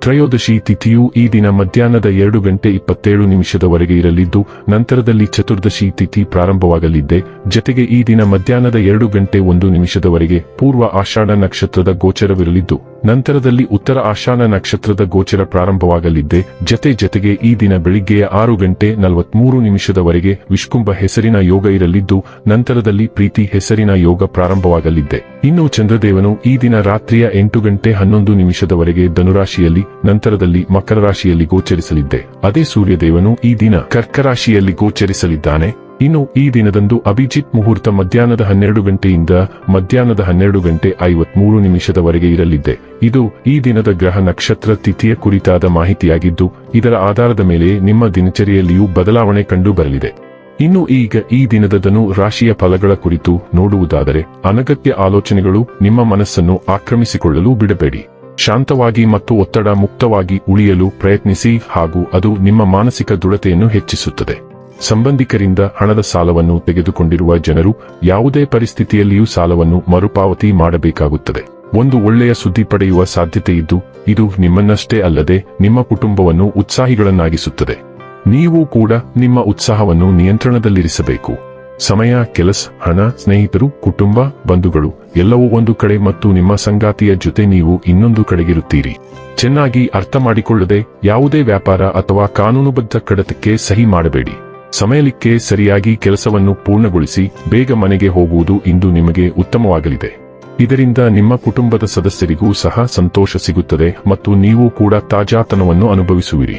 ತ್ರಯೋದಶಿ ತಿಥಿಯು ಈ ದಿನ ಮಧ್ಯಾಹ್ನದ ಎರಡು ಗಂಟೆ ಇಪ್ಪತ್ತೇಳು ನಿಮಿಷದವರೆಗೆ ಇರಲಿದ್ದು, ನಂತರದಲ್ಲಿ ಚತುರ್ದಶಿ ತಿಥಿ ಪ್ರಾರಂಭವಾಗಲಿದ್ದೆ. ಜತೆಗೆ ಈ ದಿನ ಮಧ್ಯಾಹ್ನದ ಎರಡು ಗಂಟೆ ಒಂದು ನಿಮಿಷದವರೆಗೆ ಪೂರ್ವ ಆಷಾಢ ನಕ್ಷತ್ರದ ಗೋಚರವಿರಲಿದ್ದು. ನಂತರದಲ್ಲಿ ಉತ್ತರ ಆಶಾನ ನಕ್ಷತ್ರದ ಗೋಚರ ಪ್ರಾರಂಭವಾಗಲಿದ್ದೆ. ಜತೆ ಜತೆಗೆ ಈ ದಿನ ಬೆಳಿಗ್ಗೆಯ ಆರು ಗಂಟೆ ನಲವತ್ಮೂರು ನಿಮಿಷದವರೆಗೆ ವಿಷ್ಕುಂಭ ಹೆಸರಿನ ಯೋಗ ಇರಲಿದ್ದು, ನಂತರದಲ್ಲಿ ಪ್ರೀತಿ ಹೆಸರಿನ ಯೋಗ ಪ್ರಾರಂಭವಾಗಲಿದ್ದೆ. ಇನ್ನು ಚಂದ್ರದೇವನು ಈ ದಿನ ರಾತ್ರಿಯ ಎಂಟು ಗಂಟೆ ಹನ್ನೊಂದು ನಿಮಿಷದವರೆಗೆ ಧನುರಾಶಿಯಲ್ಲಿ, ನಂತರದಲ್ಲಿ ಮಕರ ರಾಶಿಯಲ್ಲಿ ಗೋಚರಿಸಲಿದ್ದೆ. ಅದೇ ಸೂರ್ಯದೇವನು ಈ ದಿನ ಕರ್ಕರಾಶಿಯಲ್ಲಿ ಗೋಚರಿಸಲಿದ್ದಾನೆ. ಇನ್ನು ಈ ದಿನದಂದು ಅಭಿಜಿತ್ ಮುಹೂರ್ತ ಮಧ್ಯಾಹ್ನದ ಹನ್ನೆರಡು ಗಂಟೆಯಿಂದ ಮಧ್ಯಾಹ್ನದ ಹನ್ನೆರಡು ಗಂಟೆ ಐವತ್ಮೂರು ನಿಮಿಷದವರೆಗೆ ಇರಲಿದೆ. ಇದು ಈ ದಿನದ ಗ್ರಹ ನಕ್ಷತ್ರ ತಿಥಿಯ ಕುರಿತಾದ ಮಾಹಿತಿಯಾಗಿದ್ದು, ಇದರ ಆಧಾರದ ಮೇಲೆ ನಿಮ್ಮ ದಿನಚರಿಯಲ್ಲಿಯೂ ಬದಲಾವಣೆ ಕಂಡು ಬರಲಿದೆ ಇನ್ನು ಈಗ ಈ ದಿನದ ಧನು ರಾಶಿಯ ಫಲಗಳ ಕುರಿತು ನೋಡುವುದಾದರೆ, ಅನಗತ್ಯ ಆಲೋಚನೆಗಳು ನಿಮ್ಮ ಮನಸ್ಸನ್ನು ಆಕ್ರಮಿಸಿಕೊಳ್ಳಲು ಬಿಡಬೇಡಿ. ಶಾಂತವಾಗಿ ಮತ್ತು ಒತ್ತಡ ಮುಕ್ತವಾಗಿ ಉಳಿಯಲು ಪ್ರಯತ್ನಿಸಿ ಹಾಗೂ ಅದು ನಿಮ್ಮ ಮಾನಸಿಕ ದೃಢತೆಯನ್ನು ಹೆಚ್ಚಿಸುತ್ತದೆ. ಸಂಬಂಧಿಕರಿಂದ ಹಣದ ಸಾಲವನ್ನು ತೆಗೆದುಕೊಂಡಿರುವ ಜನರು ಯಾವುದೇ ಪರಿಸ್ಥಿತಿಯಲ್ಲಿಯೂ ಸಾಲವನ್ನು ಮರುಪಾವತಿ ಮಾಡಬೇಕಾಗುತ್ತದೆ. ಒಂದು ಒಳ್ಳೆಯ ಸುದ್ದಿ ಪಡೆಯುವ ಸಾಧ್ಯತೆ ಇದ್ದು, ಇದು ನಿಮ್ಮನ್ನಷ್ಟೇ ಅಲ್ಲದೆ ನಿಮ್ಮ ಕುಟುಂಬವನ್ನು ಉತ್ಸಾಹಿಗಳನ್ನಾಗಿಸುತ್ತದೆ. ನೀವು ಕೂಡ ನಿಮ್ಮ ಉತ್ಸಾಹವನ್ನು ನಿಯಂತ್ರಣದಲ್ಲಿರಿಸಬೇಕು. ಸಮಯ, ಕೆಲಸ, ಹಣ, ಸ್ನೇಹಿತರು, ಕುಟುಂಬ, ಬಂಧುಗಳು, ಎಲ್ಲವೂ ಒಂದು ಕಡೆ ಮತ್ತು ನಿಮ್ಮ ಸಂಗಾತಿಯ ಜೊತೆ ನೀವು ಇನ್ನೊಂದು ಕಡೆಗಿರುತ್ತೀರಿ. ಚೆನ್ನಾಗಿ ಅರ್ಥ ಮಾಡಿಕೊಳ್ಳದೆ ಯಾವುದೇ ವ್ಯಾಪಾರ ಅಥವಾ ಕಾನೂನುಬದ್ಧ ಕಡತಕ್ಕೆ ಸಹಿ ಮಾಡಬೇಡಿ. ಸಮಯಲಿಕ್ಕೆ ಸರಿಯಾಗಿ ಕೆಲಸವನ್ನು ಪೂರ್ಣಗೊಳಿಸಿ ಬೇಗ ಮನೆಗೆ ಹೋಗುವುದು ಇಂದು ನಿಮಗೆ ಉತ್ತಮವಾಗಲಿದೆ. ಇದರಿಂದ ನಿಮ್ಮ ಕುಟುಂಬದ ಸದಸ್ಯರಿಗೂ ಸಹ ಸಂತೋಷ ಸಿಗುತ್ತದೆ ಮತ್ತು ನೀವು ಕೂಡ ತಾಜಾತನವನ್ನು ಅನುಭವಿಸುವಿರಿ.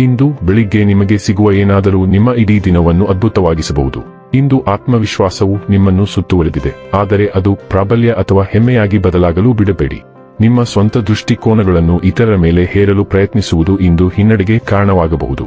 ಇಂದು ಬೆಳಿಗ್ಗೆ ನಿಮಗೆ ಸಿಗುವ ಏನಾದರೂ ನಿಮ್ಮ ಇಡೀ ದಿನವನ್ನು ಅದ್ಭುತವಾಗಿಸಬಹುದು. ಇಂದು ಆತ್ಮವಿಶ್ವಾಸವು ನಿಮ್ಮನ್ನು ಸುತ್ತುವರೆದಿದೆ, ಆದರೆ ಅದು ಪ್ರಾಬಲ್ಯ ಅಥವಾ ಹೆಮ್ಮೆಯಾಗಿ ಬದಲಾಗಲು ಬಿಡಬೇಡಿ. ನಿಮ್ಮ ಸ್ವಂತ ದೃಷ್ಟಿಕೋನಗಳನ್ನು ಇತರರ ಮೇಲೆ ಹೇರಲು ಪ್ರಯತ್ನಿಸುವುದು ಇಂದು ಹಿನ್ನಡೆಗೆ ಕಾರಣವಾಗಬಹುದು.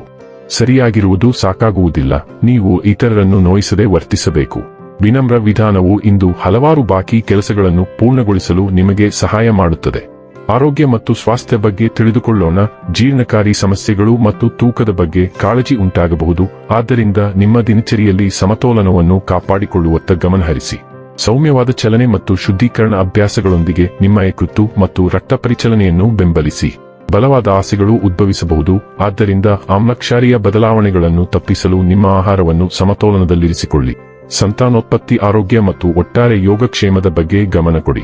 ಸರಿಯಾಗಿರುವುದು ಸಾಕಾಗುವುದಿಲ್ಲ. ನೀವು ಇತರರನ್ನು ನೋಯಿಸದೆ ವರ್ತಿಸಬೇಕು. ವಿನಮ್ರ ವಿಧಾನವು ಇಂದು ಹಲವಾರು ಬಾಕಿ ಕೆಲಸಗಳನ್ನು ಪೂರ್ಣಗೊಳಿಸಲು ನಿಮಗೆ ಸಹಾಯ ಮಾಡುತ್ತದೆ. ಆರೋಗ್ಯ ಮತ್ತು ಸ್ವಾಸ್ಥ್ಯ ಬಗ್ಗೆ ತಿಳಿದುಕೊಳ್ಳೋಣ. ಜೀರ್ಣಕಾರಿ ಸಮಸ್ಯೆಗಳು ಮತ್ತು ತೂಕದ ಬಗ್ಗೆ ಕಾಳಜಿ ಉಂಟಾಗಬಹುದು. ಆದ್ದರಿಂದ ನಿಮ್ಮ ದಿನಚರಿಯಲ್ಲಿ ಸಮತೋಲನವನ್ನು ಕಾಪಾಡಿಕೊಳ್ಳುವತ್ತ ಗಮನಹರಿಸಿ. ಸೌಮ್ಯವಾದ ಚಲನೆ ಮತ್ತು ಶುದ್ಧೀಕರಣ ಅಭ್ಯಾಸಗಳೊಂದಿಗೆ ನಿಮ್ಮ ಯಕೃತ್ತು ಮತ್ತು ರಕ್ತ ಪರಿಚಲನೆಯನ್ನು ಬೆಂಬಲಿಸಿ. ಬಲವಾದ ಆಸೆಗಳು ಉದ್ಭವಿಸಬಹುದು. ಆದ್ದರಿಂದ ಆಮ್ಲಕ್ಷಾರಿಯ ಬದಲಾವಣೆಗಳನ್ನು ತಪ್ಪಿಸಲು ನಿಮ್ಮ ಆಹಾರವನ್ನು ಸಮತೋಲನದಲ್ಲಿರಿಸಿಕೊಳ್ಳಿ. ಸಂತಾನೋತ್ಪತ್ತಿ, ಆರೋಗ್ಯ ಮತ್ತು ಒಟ್ಟಾರೆ ಯೋಗಕ್ಷೇಮದ ಬಗ್ಗೆ ಗಮನ ಕೊಡಿ.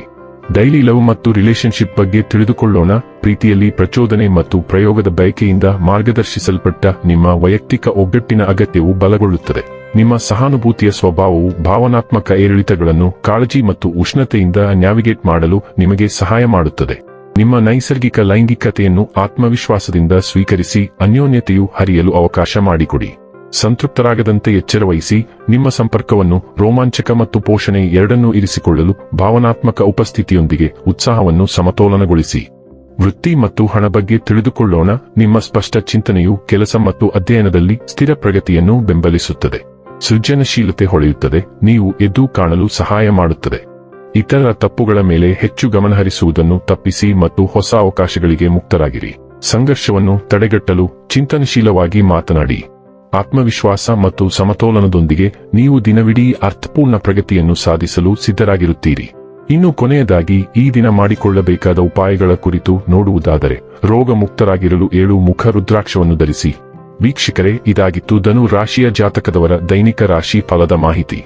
ಡೈಲಿ ಲವ್ ಮತ್ತು ರಿಲೇಶನ್ಶಿಪ್ ಬಗ್ಗೆ ತಿಳಿದುಕೊಳ್ಳೋಣ. ಪ್ರೀತಿಯಲ್ಲಿ ಪ್ರಚೋದನೆ ಮತ್ತು ಪ್ರಯೋಗದ ಬಯಕೆಯಿಂದ ಮಾರ್ಗದರ್ಶಿಸಲ್ಪಟ್ಟ ನಿಮ್ಮ ವೈಯಕ್ತಿಕ ಒಗ್ಗಟ್ಟಿನ ಅಗತ್ಯವು ಬಲಗೊಳ್ಳುತ್ತದೆ. ನಿಮ್ಮ ಸಹಾನುಭೂತಿಯ ಸ್ವಭಾವವು ಭಾವನಾತ್ಮಕ ಏರಿಳಿತಗಳನ್ನು ಕಾಳಜಿ ಮತ್ತು ಉಷ್ಣತೆಯಿಂದ ನ್ಯಾವಿಗೇಟ್ ಮಾಡಲು ನಿಮಗೆ ಸಹಾಯ ಮಾಡುತ್ತದೆ. ನಿಮ್ಮ ನೈಸರ್ಗಿಕ ಲೈಂಗಿಕತೆಯನ್ನು ಆತ್ಮವಿಶ್ವಾಸದಿಂದ ಸ್ವೀಕರಿಸಿ ಅನ್ಯೋನ್ಯತೆಯು ಹರಿಯಲು ಅವಕಾಶ ಮಾಡಿಕೊಡಿ. ಸಂತೃಪ್ತರಾಗದಂತೆ ಎಚ್ಚರವಹಿಸಿ ನಿಮ್ಮ ಸಂಪರ್ಕವನ್ನು ರೋಮಾಂಚಕ ಮತ್ತು ಪೋಷಣೆ ಎರಡನ್ನೂ ಇರಿಸಿಕೊಳ್ಳಲು ಭಾವನಾತ್ಮಕ ಉಪಸ್ಥಿತಿಯೊಂದಿಗೆ ಉತ್ಸಾಹವನ್ನು ಸಮತೋಲನಗೊಳಿಸಿ. ವೃತ್ತಿ ಮತ್ತು ಹಣ ಬಗ್ಗೆ ತಿಳಿದುಕೊಳ್ಳೋಣ. ನಿಮ್ಮ ಸ್ಪಷ್ಟ ಚಿಂತನೆಯು ಕೆಲಸ ಮತ್ತು ಅಧ್ಯಯನದಲ್ಲಿ ಸ್ಥಿರ ಪ್ರಗತಿಯನ್ನು ಬೆಂಬಲಿಸುತ್ತದೆ. ಸೃಜನಶೀಲತೆ ಹೊಳೆಯುತ್ತದೆ. ನೀವು ಎದ್ದು ಕಾಣಲು ಸಹಾಯ ಮಾಡುತ್ತದೆ. ಇತರರ ತಪ್ಪುಗಳ ಮೇಲೆ ಹೆಚ್ಚು ಗಮನಹರಿಸುವುದನ್ನು ತಪ್ಪಿಸಿ ಮತ್ತು ಹೊಸ ಅವಕಾಶಗಳಿಗೆ ಮುಕ್ತರಾಗಿರಿ. ಸಂಘರ್ಷವನ್ನು ತಡೆಗಟ್ಟಲು ಚಿಂತನಶೀಲವಾಗಿ ಮಾತನಾಡಿ. ಆತ್ಮವಿಶ್ವಾಸ ಮತ್ತು ಸಮತೋಲನದೊಂದಿಗೆ ನೀವು ದಿನವಿಡೀ ಅರ್ಥಪೂರ್ಣ ಪ್ರಗತಿಯನ್ನು ಸಾಧಿಸಲು ಸಿದ್ಧರಾಗಿರುತ್ತೀರಿ. ಇನ್ನು ಕೊನೆಯದಾಗಿ, ಈ ದಿನ ಮಾಡಿಕೊಳ್ಳಬೇಕಾದ ಉಪಾಯಗಳ ಕುರಿತು ನೋಡುವುದಾದರೆ ರೋಗ ಮುಕ್ತರಾಗಿರಲು ಏಳು ಮುಖ ರುದ್ರಾಕ್ಷವನ್ನು ಧರಿಸಿ. ವೀಕ್ಷಕರೇ, ಇದಾಗಿತ್ತು ಧನು ರಾಶಿಯ ಜಾತಕದವರ ದೈನಿಕ ರಾಶಿ ಫಲದ ಮಾಹಿತಿ.